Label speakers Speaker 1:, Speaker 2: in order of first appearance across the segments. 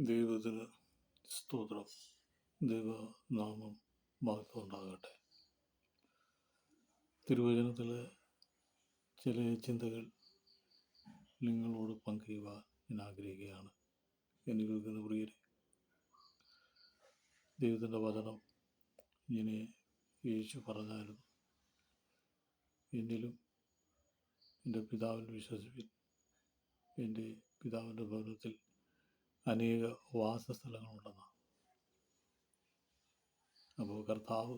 Speaker 1: ദൈവത്തിന് സ്തോത്രം. ദൈവനാമം മഹത്വമുണ്ടാകട്ടെ. തിരുവചനത്തിലെ ചില ചിന്തകൾ നിങ്ങളോട് പങ്കുവാൻ ഞാൻ ആഗ്രഹിക്കുകയാണ്. എന്നെ കേൾക്കുന്ന പ്രിയരെ ദൈവത്തിന്റെ വചനം ഇങ്ങനെ യേശു പറഞ്ഞാലും എന്നിലും എന്റെ പിതാവിൽ വിശ്വസിപ്പിൻ. എന്റെ പിതാവിന്റെ ഭവനത്തിൽ അനേക വാസസ്ഥലങ്ങളുണ്ടെന്നാണ്. അപ്പോൾ കർത്താവ്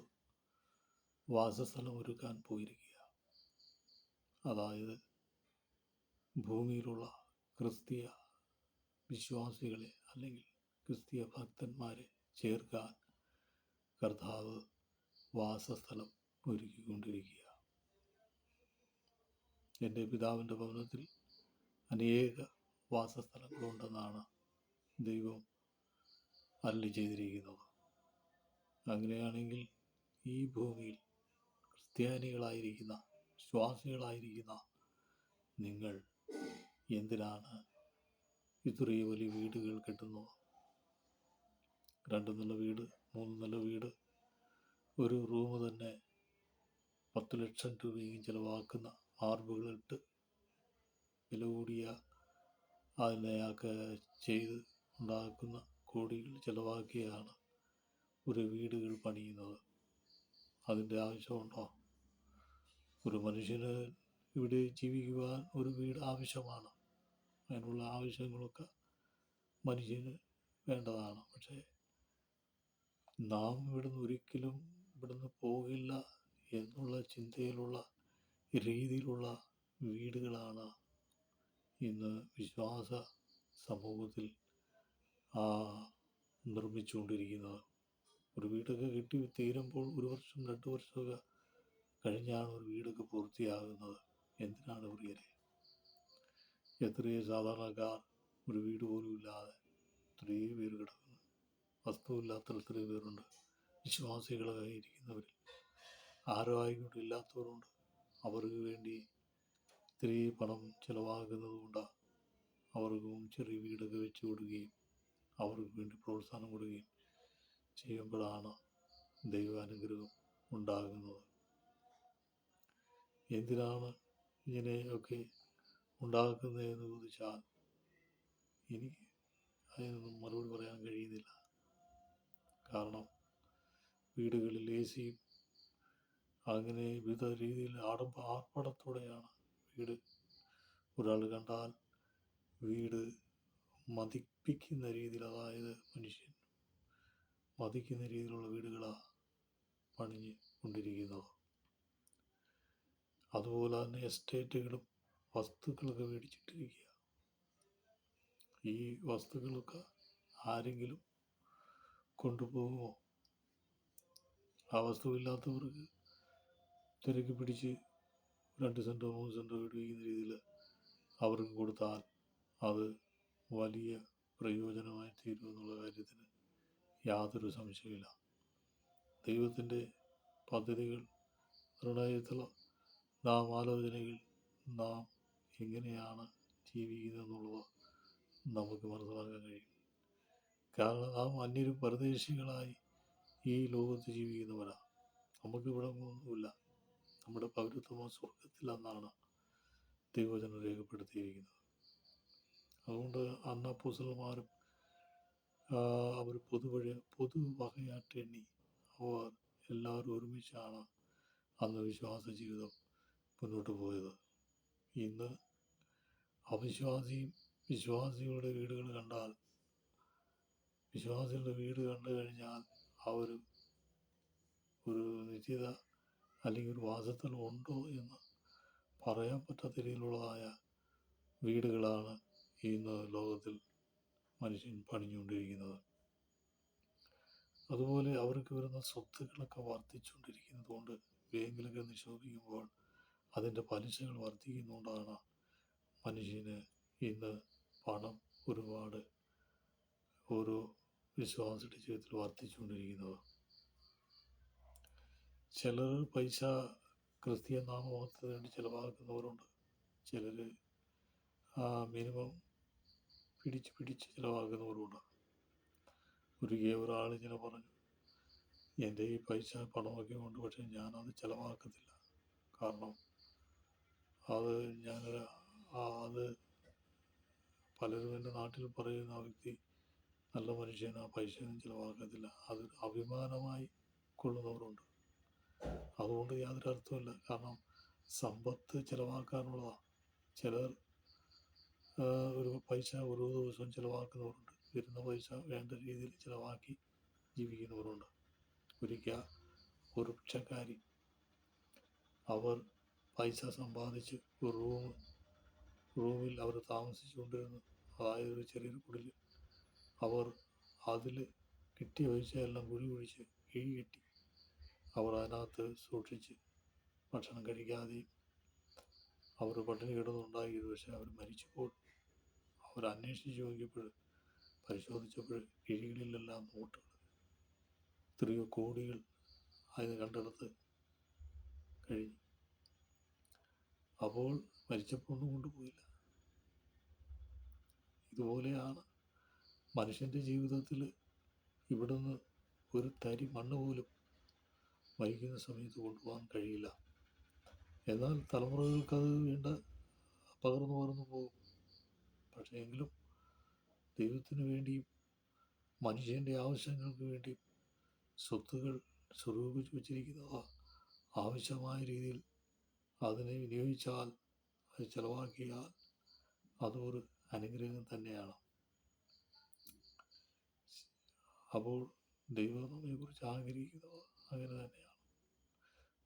Speaker 1: വാസസ്ഥലം ഒരുക്കാൻ പോയിരിക്കുക അതായത് ഭൂമിയിലുള്ള ക്രിസ്തീയ വിശ്വാസികളെ അല്ലെങ്കിൽ ക്രിസ്തീയ ഭക്തന്മാരെ ചേർക്കാൻ കർത്താവ് വാസസ്ഥലം ഒരുക്കിക്കൊണ്ടിരിക്കുക എന്റെ പിതാവിന്റെ ഭവനത്തിൽ അനേക വാസസ്ഥലങ്ങളുണ്ടെന്നാണ് ദൈവം അല്ലി ചെയ്തിരിക്കുന്നത് അങ്ങനെയാണെങ്കിൽ ഈ ഭൂമിയിൽ ക്രിസ്ത്യാനികളായിരിക്കുന്ന വിശ്വാസികളായിരിക്കുന്ന നിങ്ങൾ എന്തിനാണ് ഇത്രയും വലിയ വീടുകൾ കെട്ടുന്നത്? രണ്ട് നില വീട് മൂന്ന് നില വീട് ഒരു റൂം തന്നെ പത്ത് ലക്ഷം രൂപയും ചിലവാക്കുന്ന മാർബിളിട്ട് വില കൂടിയ അതിനെയൊക്കെ ചെയ്ത് ഉണ്ടാക്കുന്ന കോടികൾ ചിലവാക്കിയാണ് ഒരു വീടുകൾ പണിയുന്നത്. അതിന്റെ ആവശ്യമുണ്ടോ? ഒരു മനുഷ്യന് ഇവിടെ ജീവിക്കുവാൻ ഒരു വീട് ആവശ്യമാണ്. അതിനുള്ള ആവശ്യങ്ങളൊക്കെ മനുഷ്യന് വേണ്ടതാണ്. പക്ഷേ നാം ഇവിടുന്ന് ഒരിക്കലും ഇവിടുന്ന് പോകില്ല എന്നുള്ള ചിന്തയിലുള്ള രീതിയിലുള്ള വീടുകളാണ് ഇന്ന് വിശ്വാസ സമൂഹത്തിൽ നിർമ്മിച്ചുകൊണ്ടിരിക്കുന്നത്. ഒരു വീടൊക്കെ കെട്ടി തീരുമ്പോൾ ഒരു വർഷം രണ്ട് വർഷമൊക്കെ കഴിഞ്ഞാണ് ഒരു വീടൊക്കെ പൂർത്തിയാകുന്നത്. എന്തിനാണ് പ്രിയരെ? എത്രയോ സാധാരണക്കാർ ഒരു വീട് പോലും ഇല്ലാതെ എത്രയോ പേര് കിടക്കുന്നു. വസ്തുവില്ലാത്ത എത്രയോ പേരുണ്ട്. വിശ്വാസികളായി ഇരിക്കുന്നവരിൽ. ആരോ ആയിക്കോട്ടെ ഇല്ലാത്തവരുണ്ട് അവർക്ക് വേണ്ടി ഇത്രയും പണം ചിലവാകുന്നത് കൊണ്ട് അവർക്കും ചെറിയ വീടൊക്കെ വെച്ച് കൊടുക്കുകയും അവർക്ക് വേണ്ടി പ്രോത്സാഹനം കൊടുക്കുകയും ചെയ്യുമ്പോഴാണ് ദൈവാനുഗ്രഹം ഉണ്ടാകുന്നത്. എന്തിനാണ് ഇങ്ങനെയൊക്കെ ഉണ്ടാക്കുന്നതെന്ന് ചോദിച്ചാൽ എനിക്ക് അതിനൊന്നും മറുപടി പറയാൻ കഴിയുന്നില്ല. കാരണം വീടുകളിൽ എ സിയും അങ്ങനെ വിവിധ രീതിയിൽ ആഡംബ ആർപ്പാടത്തോടെയാണ് വീട്. ഒരാൾ കണ്ടാൽ വീട് മതിപ്പിക്കുന്ന രീതിയിൽ അതായത് മനുഷ്യൻ മതിക്കുന്ന രീതിയിലുള്ള വീടുകളാണ് പണിഞ്ഞ് കൊണ്ടിരിക്കുന്നത്. അതുപോലെ തന്നെ എസ്റ്റേറ്റുകളും വസ്തുക്കളൊക്കെ മേടിച്ചിട്ടിരിക്കുക. ഈ വസ്തുക്കളൊക്കെ ആരെങ്കിലും കൊണ്ടുപോകുമോ? ആ വസ്തുവില്ലാത്തവർക്ക് തിരക്കി പിടിച്ച് രണ്ട് സെന്റോ മൂന്ന് സെന്റോ വീട് വയ്ക്കുന്ന രീതിയിൽ അവർക്ക് കൊടുത്താൽ അത് വലിയ പ്രയോജനമായി തീരുമെന്നുള്ള കാര്യത്തിന് യാതൊരു സംശയമില്ല ദൈവത്തിന്റെ പദ്ധതികൾ നിർണയത്തിലുള്ള നാം ആലോചനകൾ നാം എങ്ങനെയാണ് ജീവിക്കുന്നതെന്നുള്ളത് നമുക്ക് മനസ്സിലാക്കാൻ കഴിയും. കാരണം നാം അന്യരും പരദേശികളായി ഈ ലോകത്ത് ജീവിക്കുന്നവരാണ് നമുക്ക് ഇവിടെ ഒന്നുമില്ല. നമ്മുടെ പൗരത്വമോ സ്വർഗത്തിലെന്നാണ് ദൈവജനം രേഖപ്പെടുത്തിയിരിക്കുന്നത്. അതുകൊണ്ട് അന്നപ്പൂസലന്മാരും അവർ പൊതുവഴി പൊതുവകയായിട്ട് എണ്ണി. അവർ എല്ലാവരും ഒരുമിച്ചാണ് അന്ന് വിശ്വാസ ജീവിതം മുന്നോട്ട് പോയത്. ഇന്ന് അവിശ്വാസിയും വിശ്വാസികളുടെ വീടുകൾ കണ്ടാൽ വിശ്വാസികളുടെ വീട് കണ്ടു കഴിഞ്ഞാൽ അവർ ഒരു നിശ്ചിത അല്ലെങ്കിൽ ഒരു വാസസ്ഥലം ഉണ്ടോ എന്ന് പറയാൻ പറ്റാത്ത രീതിയിലുള്ളതായ വീടുകളാണ് ഇന്ന് ലോകത്തിൽ മനുഷ്യൻ പണിഞ്ഞുകൊണ്ടിരിക്കുന്നത്. അതുപോലെ അവർക്ക് വരുന്ന സ്വത്തുക്കളൊക്കെ വർദ്ധിച്ചുകൊണ്ടിരിക്കുന്നത് കൊണ്ട് ബാങ്കിലൊക്കെ നിക്ഷേപിക്കുമ്പോൾ അതിന്റെ പലിശകൾ വർദ്ധിക്കുന്നതുകൊണ്ടാണ് മനുഷ്യന് ഇന്ന് പണം ഒരുപാട് ഓരോ വിശ്വാസിയുടെ ജീവിതത്തിൽ വർദ്ധിച്ചുകൊണ്ടിരിക്കുന്നത്. ചിലർ പൈസ ക്രിസ്തീയ നാമത്തിന് വേണ്ടി ചിലവാക്കുന്നവരുണ്ട്. ചിലർ മിനിമം പിടിച്ച് പിടിച്ച് ചിലവാക്കുന്നവരുണ്ട് ഒരിക്കൽ ഒരാൾ ഇങ്ങനെ പറഞ്ഞു എന്റെ ഈ പൈസ പണമൊക്കെ ഉണ്ട് പക്ഷേ ഞാനത് ചിലവാക്കത്തില്ല. കാരണം അത് ഞാനൊരു അത് പലരും എന്റെ നാട്ടിൽ പറയുന്ന ആ വ്യക്തി നല്ല മനുഷ്യൻ ആ പൈസയൊന്നും ചിലവാക്കത്തില്ല. അത് അഭിമാനമായി കൊള്ളുന്നവരുണ്ട്. അതുകൊണ്ട് യാതൊരു അർത്ഥമില്ല കാരണം സമ്പത്ത് ചിലവാക്കാനുള്ള ചിലർ ഒരു പൈസ ഓരോ ദിവസവും ചിലവാക്കുന്നവരുണ്ട്. വരുന്ന പൈസ വേണ്ട രീതിയിൽ ചിലവാക്കി ജീവിക്കുന്നവരുണ്ട്. ഒരിക്കൽ ഒരു ഭിക്ഷക്കാരി അവർ പൈസ സമ്പാദിച്ച് ഒരു റൂം റൂമിൽ അവർ താമസിച്ചുകൊണ്ടിരുന്നു അതായത് ഒരു ചെറിയൊരു കുടിൽ അവർ അതിൽ കിട്ടിയ പൈസയെല്ലാം കുഴി കുഴിച്ച് കിഴി കെട്ടി അവർ അതിനകത്ത് സൂക്ഷിച്ച് ഭക്ഷണം കഴിക്കാതെയും അവർ പട്ടിണി കിടന്നുണ്ടായി പക്ഷേ അവർ മരിച്ചപ്പോൾ അവർ അന്വേഷിച്ച് നോക്കിയപ്പോൾ പരിശോധിച്ചപ്പോൾ കിഴികളിലെല്ലാം നോട്ടുകൾ. എത്രയോ കോടികൾ അതിന് കണ്ടെടുത്ത് കഴിഞ്ഞു. അപ്പോൾ മരിച്ചപ്പോൾ ഒന്നും കൊണ്ടുപോയില്ല. ഇതുപോലെയാണ് മനുഷ്യന്റെ ജീവിതത്തിൽ ഇവിടുന്ന് ഒരു തരി മണ്ണ് പോലും മരിക്കുന്ന സമയത്ത് കൊണ്ടുപോകാൻ കഴിയില്ല. എന്നാൽ തലമുറകൾക്ക് അത് വേണ്ട പകർന്നു പകർന്നു പോകും. പക്ഷേ എങ്കിലും ദൈവത്തിന് വേണ്ടിയും മനുഷ്യന്റെ ആവശ്യങ്ങൾക്ക് വേണ്ടിയും സ്വത്തുകൾ സ്വരൂപിച്ച് വച്ചിരിക്കുന്നവ ആവശ്യമായ രീതിയിൽ അതിനെ വിനിയോഗിച്ചാൽ അത് ചെലവാക്കിയാൽ അതൊരു അനുഗ്രഹം തന്നെയാണ്. അപ്പോൾ ദൈവം നമ്മെക്കുറിച്ച് ആഗ്രഹിക്കുന്നത് അങ്ങനെ തന്നെയാണ്.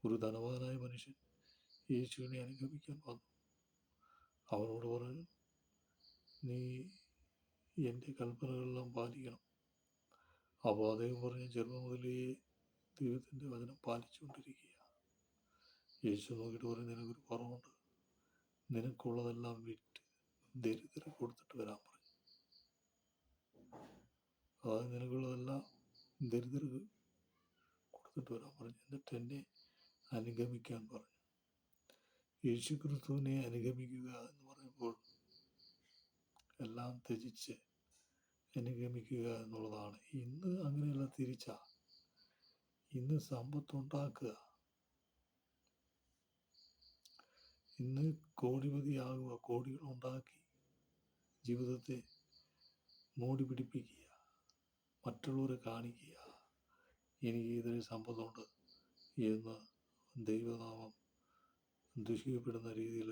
Speaker 1: ഒരു ധനവാനായ മനുഷ്യൻ യേശുവിനെ അനുഗമിക്കാൻ വന്നു. അവനോട് പറഞ്ഞു നീ എന്റെ കൽപ്പനകളെല്ലാം പാലിക്കണം. അപ്പോൾ അദ്ദേഹം പറഞ്ഞ ചെറുപ്പം മുതലേ ദൈവത്തിന്റെ വചനം പാലിച്ചുകൊണ്ടിരിക്കുക. യേശു നോക്കിയിട്ട് പറഞ്ഞു നിനക്കൊരു കുറവുണ്ട്. നിനക്കുള്ളതെല്ലാം വിറ്റ് ദരിദ്ര കൊടുത്തിട്ട് വരാൻ പറഞ്ഞു. അതായത് നിനക്കുള്ളതെല്ലാം ദരിദ്ര കൊടുത്തിട്ട് വരാൻ പറഞ്ഞു. എന്നിട്ട് എന്നെ അനുഗമിക്കാൻ പറഞ്ഞു. യേശു ക്രിസ്തുവിനെ അനുഗമിക്കുക എന്ന് പറയുമ്പോൾ എല്ലാം ത്യജിച്ച് അനുഗമിക്കുക എന്നുള്ളതാണ്. ഇന്ന് അങ്ങനെയല്ല തിരിച്ച. ഇന്ന് സമ്പത്തുണ്ടാക്കുക ഇന്ന് കോടിപതിയാകുക കോടികൾ ഉണ്ടാക്കി ജീവിതത്തെ മൂടി പിടിപ്പിക്കുക മറ്റുള്ളവരെ കാണിക്കുക. എനിക്ക് ഇതിന് സമ്പത്തുണ്ട് എന്ന് ദൈവനാമം ദുഷിക്കപ്പെടുന്ന രീതിയിൽ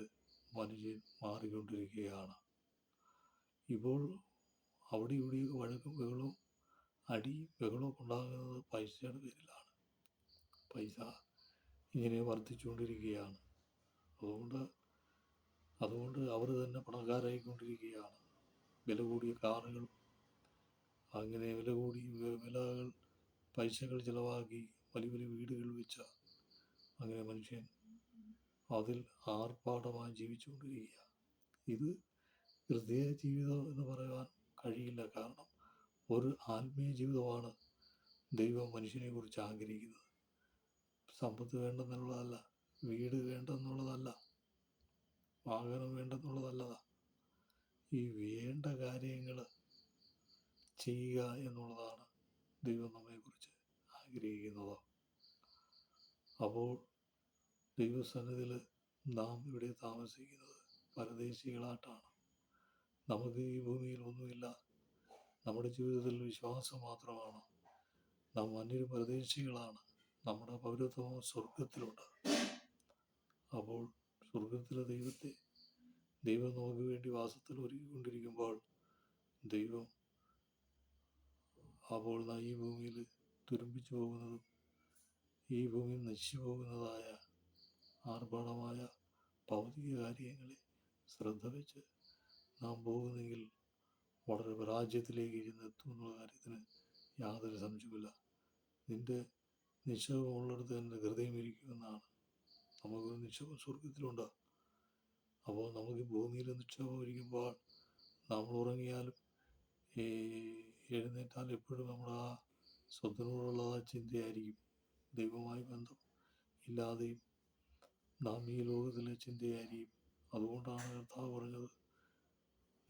Speaker 1: മനുഷ്യൻ മാറിക്കൊണ്ടിരിക്കുകയാണ്. ഇപ്പോൾ അവിടെ ഇവിടെ വഴക്കും ബഹളവും അടി ബഹളവും ഉണ്ടാകുന്നത് പൈസയുടെ പേരിലാണ്. പൈസ ഇങ്ങനെ വർദ്ധിച്ചുകൊണ്ടിരിക്കുകയാണ്. അതുകൊണ്ട് അതുകൊണ്ട് അവർ തന്നെ പണക്കാരായിക്കൊണ്ടിരിക്കുകയാണ്. വില കൂടിയ കാറുകൾ അങ്ങനെ വില കൂടി വിലകൾ പൈസകൾ ചിലവാക്കി വലിയ വലിയ വീടുകൾ വെച്ച അങ്ങനെ മനുഷ്യൻ അതിൽ ആർഭാടമായി ജീവിച്ചുകൊണ്ടിരിക്കുക ഇത് ഹൃദയ ജീവിതം എന്ന് പറയാൻ കഴിയില്ല. കാരണം ഒരു ആത്മീയ ജീവിതമാണ് ദൈവം മനുഷ്യനെ കുറിച്ച് ആഗ്രഹിക്കുന്നത്. സമ്പത്ത് വേണ്ടെന്നുള്ളതല്ല വീട് വേണ്ടെന്നുള്ളതല്ല വാഹനം വേണ്ടെന്നുള്ളതല്ല ഈ വേണ്ട കാര്യങ്ങൾ ചെയ്യുക എന്നുള്ളതാണ് ദൈവം നമ്മെക്കുറിച്ച് ആഗ്രഹിക്കുന്നത്. അപ്പോൾ ദൈവസന്നിധിയിൽ നാം ഇവിടെ താമസിക്കുന്നത് പരദേശികളായിട്ടാണ്. നമുക്ക് ഈ ഭൂമിയിൽ ഒന്നുമില്ല നമ്മുടെ ജീവിതത്തിൽ വിശ്വാസം മാത്രമാണ്. നാം അന്യൊരു പരദേശികളാണ് നമ്മുടെ പൗരത്വം സ്വർഗത്തിലുണ്ട് അപ്പോൾ സ്വർഗത്തിലെ ദൈവത്തെ ദൈവം നമുക്ക് വേണ്ടി വാസത്തിൽ ഒരുക്കിക്കൊണ്ടിരിക്കുമ്പോൾ ദൈവം അപ്പോൾ നാം ഈ ഭൂമിയിൽ തുരുമ്പിച്ചു പോകുന്നതും ഈ ഭൂമിയിൽ നശിച്ചു പോകുന്നതായ ആർഭാടമായ ഭൗതിക കാര്യങ്ങളെ ശ്രദ്ധ വെച്ച് നാം പോകുന്നെങ്കിൽ വളരെ പരാജയത്തിലേക്ക് ഇരുന്ന് എന്നുള്ള കാര്യത്തിന് യാതൊരു സംശയമില്ല നിന്റെ നിക്ഷേപമുള്ളിടത്ത് തന്നെ ഹൃദയം ഇരിക്കുമെന്നാണ്. നമുക്കൊരു നിക്ഷേപം സ്വർഗത്തിലുണ്ട് അപ്പോൾ നമുക്ക് ഭൂമിയിൽ നിക്ഷേപം ഇരിക്കുമ്പോൾ നമ്മൾ ഉറങ്ങിയാലും ഈ എഴുന്നേറ്റാൽ എപ്പോഴും നമ്മുടെ ആ സ്വത്തിനോടുള്ള ആ ചിന്തയായിരിക്കും ദൈവമായി ബന്ധം ഇല്ലാതെയും നാം ഈ ലോകത്തിലെ ചിന്തയായിരിക്കും. അതുകൊണ്ടാണ് കർത്താവ് പറഞ്ഞത്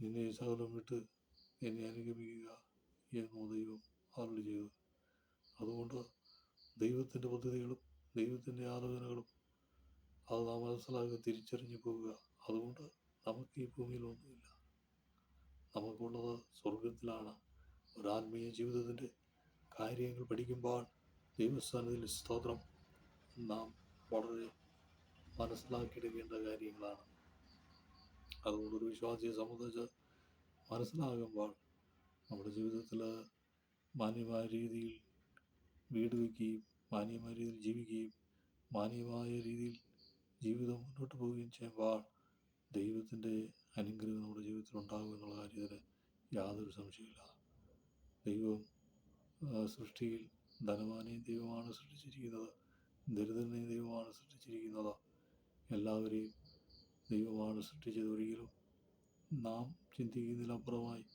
Speaker 1: നിന്നെ സകലം വിട്ട് എന്നെ അനുഗമിക്കുക എന്നോ ദൈവം ചെയ്തു. അതുകൊണ്ട് ദൈവത്തിന്റെ പദ്ധതികളും ദൈവത്തിന്റെ ആലോചനകളും അത് നാം മനസ്സിലാക്കി തിരിച്ചറിഞ്ഞു പോവുക. അതുകൊണ്ട് നമുക്ക് ഈ ഭൂമിയിൽ ഒന്നുമില്ല. നമുക്കുള്ളത് സ്വർഗത്തിലാണ് ഒരു ആത്മീയ ജീവിതത്തിന്റെ കാര്യങ്ങൾ പഠിക്കുമ്പോൾ ദൈവസ്ഥാനത്തിൽ സ്തോത്രം നാം വളരെ മനസ്സിലാക്കിയെടുക്കേണ്ട കാര്യങ്ങളാണ്. അതുകൊണ്ട് ഒരു വിശ്വാസിയെ സംബന്ധിച്ച് മനസ്സിലാകുമ്പോൾ നമ്മുടെ ജീവിതത്തിൽ മാന്യമായ രീതിയിൽ വീട് വയ്ക്കുകയും മാന്യമായ രീതിയിൽ ജീവിക്കുകയും മാന്യമായ രീതിയിൽ ജീവിതം മുന്നോട്ട് പോവുകയും ചെയ്യുമ്പോൾ ദൈവത്തിന്റെ അനുഗ്രഹം നമ്മുടെ ജീവിതത്തിൽ ഉണ്ടാകും എന്നുള്ള കാര്യത്തിൽ യാതൊരു സംശയമില്ല ദൈവം സൃഷ്ടിയിൽ ധനവാനെയും ദൈവമാണ് സൃഷ്ടിച്ചിരിക്കുന്നത് ദരിദ്രനെയും ദൈവമാണ് സൃഷ്ടിച്ചിരിക്കുന്നത്. എല്ലാവരെയും ദൈവമാണ് സൃഷ്ടിച്ചത് ഒരിക്കലും നാം ചിന്തിക്കുന്നതിലപ്പുറമായി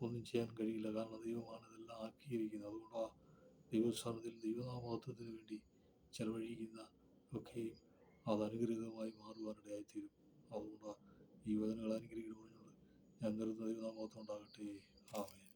Speaker 1: ഒന്നും ചെയ്യാൻ കഴിയില്ല. കാരണം ദൈവമാണ് ഇതെല്ലാം ആക്കിയിരിക്കുന്നത്. അതുകൊണ്ടാണ് ദൈവസ്ഥാനത്തിൽ ദൈവനാമഹത്വത്തിന് വേണ്ടി ചെലവഴിക്കുന്ന ഒക്കെയും അത് അനുഗ്രഹമായി മാറുവാനിടയായിത്തീരും അതുകൊണ്ട് ഈ വചനങ്ങൾ അനുഗ്രഹിക്കണമെന്നുണ്ട് ഞാൻ നിർത്തുന്ന ദൈവനാമഹത്വം ഉണ്ടാകട്ടെ. ആമേ